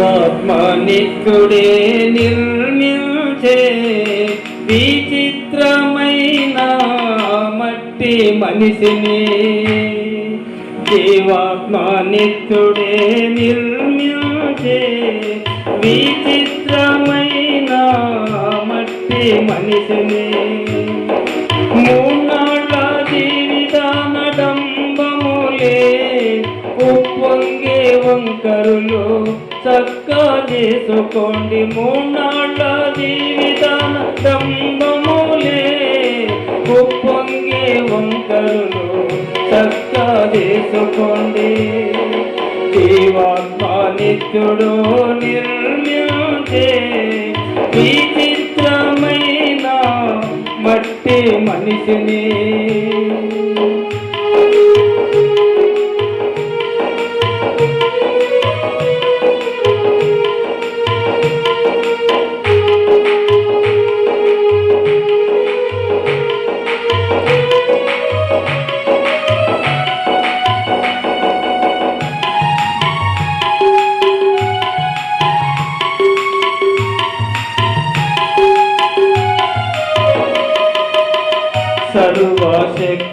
జీవాత్మ నిత్యుడే నిర్మించే విచిత్రమైన మట్టి మనిషిని. జీవాత్మ నిత్యుడే నిర్మించే విచిత్రమైన మట్టి మనిషిని. చక్కగేసుకోండి మూనాళ్ళ జీవితాన దంబములే ఉప్పొంగే వంకరులు చక్కగేసుకోండి జీవాత్మ నిత్యుడు నిర్మించే విచిత్రమైన మట్టి మనిషిని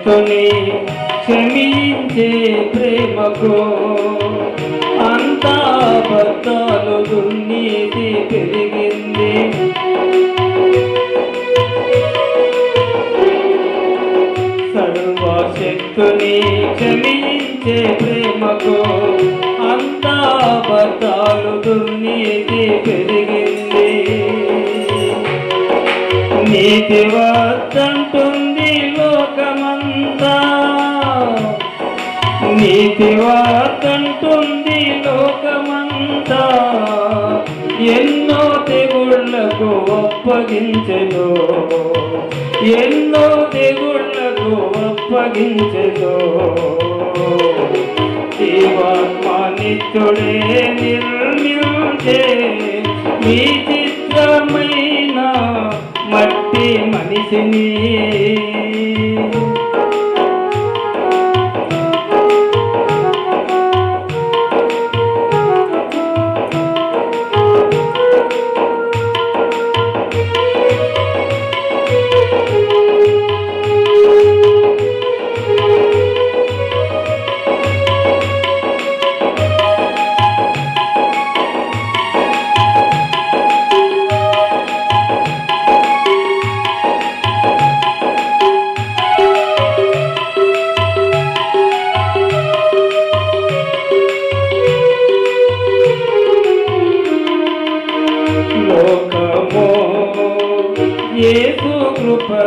సర్వశక్తుని క్షమించే ప్రేమకు. అంతా భర్తలు దున్నీతి పెరిగింది. సర్వశక్తుని క్షమించే ప్రేమకు. అంతా భర్తలు దున్నీతి పెరిగింది. నీతి నీతి వద్దంటుంది లోకమంతా. ఎన్నో తెగుళ్ళకు అప్పగించెను. ఎన్నో తెగుళ్ళకు అప్పగించెను. జీవాత్మ నిత్యుడే నిర్మించే మీ చిత్రమైన మట్టి మనిషిని.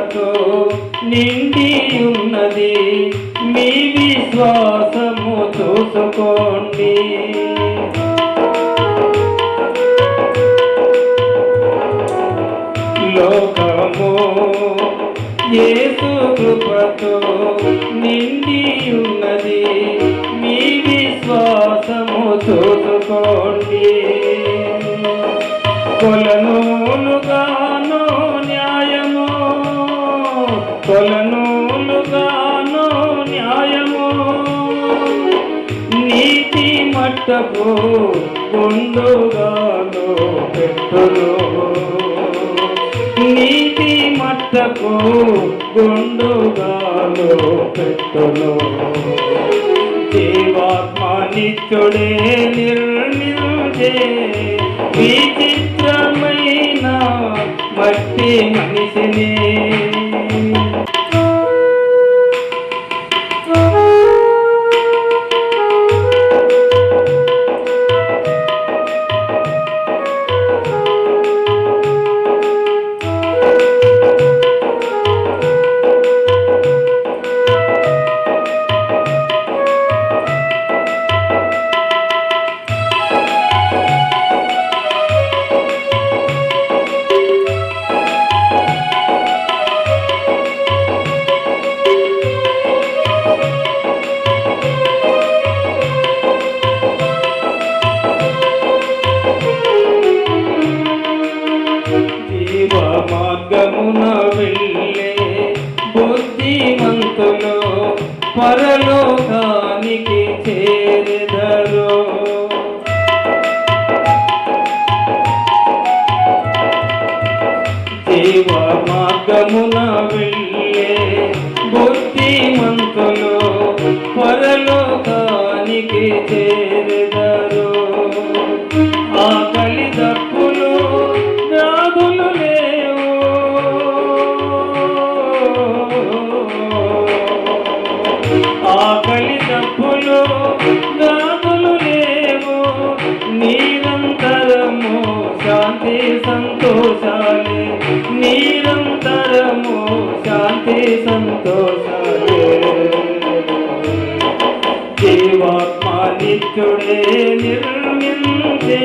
కృపతో నిండి ఉన్నది మీ విశ్వాసము చూసుకోండి. లోకము ఏసు కృపతో నిండి ఉన్నది మీ విశ్వాసము చూసుకోండి. కొల మట్టపు గుండుగాను పెట్టును. నీతి మట్టకు గుండుగాను పెట్టును. జీవాత్మ నిత్యుడే నిర్మించే విచిత్రమైన మట్టి మనిషిని. మార్గమున వెళ్ళే బుద్ధిమంతులు పరలోకానికి చేరదా? శాంతి సంతోషాలే. నిరంతరము శాంతి సంతోషాలే. జీవాత్మానిత్యుడే నిర్మించే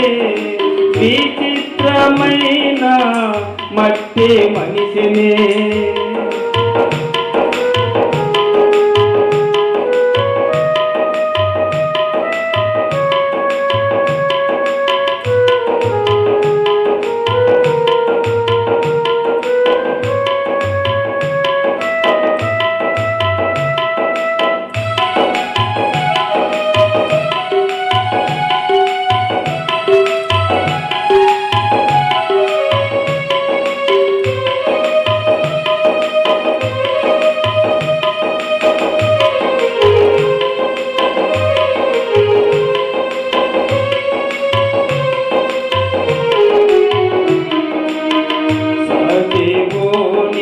విచిత్రమైన మట్టి మనిషినే.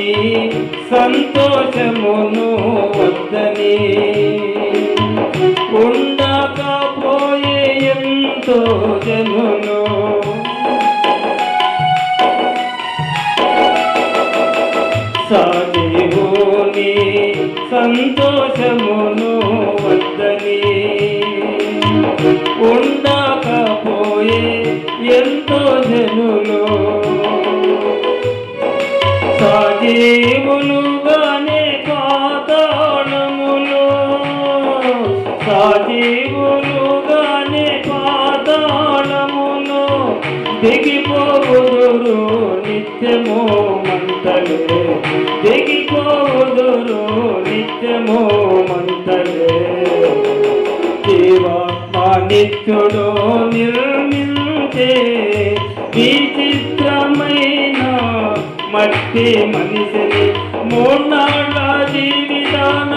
సజీవుని సంతోషమును వద్దని. ఉండకపోయే ఎంతో జనును సజీవుని సంతోషమును వద్దని. ఉండకపోయే ఎంతో జనులు. సజీవులుగానే పాతాళములు సజీవులుగానే పాతాళములు దిగిపోదురు నిత్యము మంటలే దిగిపోదురు నిత్యము మంటలే జీవాత్మా నిత్యుడు నిర్మించే మట్టి మనిషిని మూన్నాళ్ళ జీవితానడంబములే.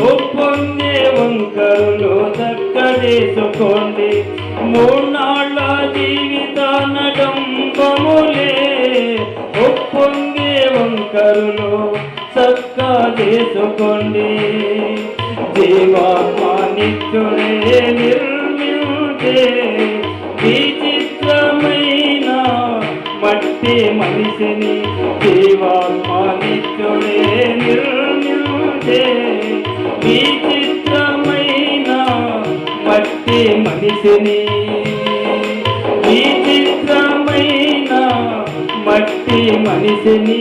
ఒప్పొందే వంకరులు చక్క చేసుకోండి మూన్నాళ్ళ జీవితానడంబములే. ఒప్పొందే వంకరులు చక్క చేసుకోండి జీవాత్మ నిత్యుడే నిర్మించే. మట్టి మనిషిని జీవాత్మ నిత్యుడే నిర్మించే విచిత్రమైన మట్టి మనిషిని విచిత్రమైన మట్టి మనిషిని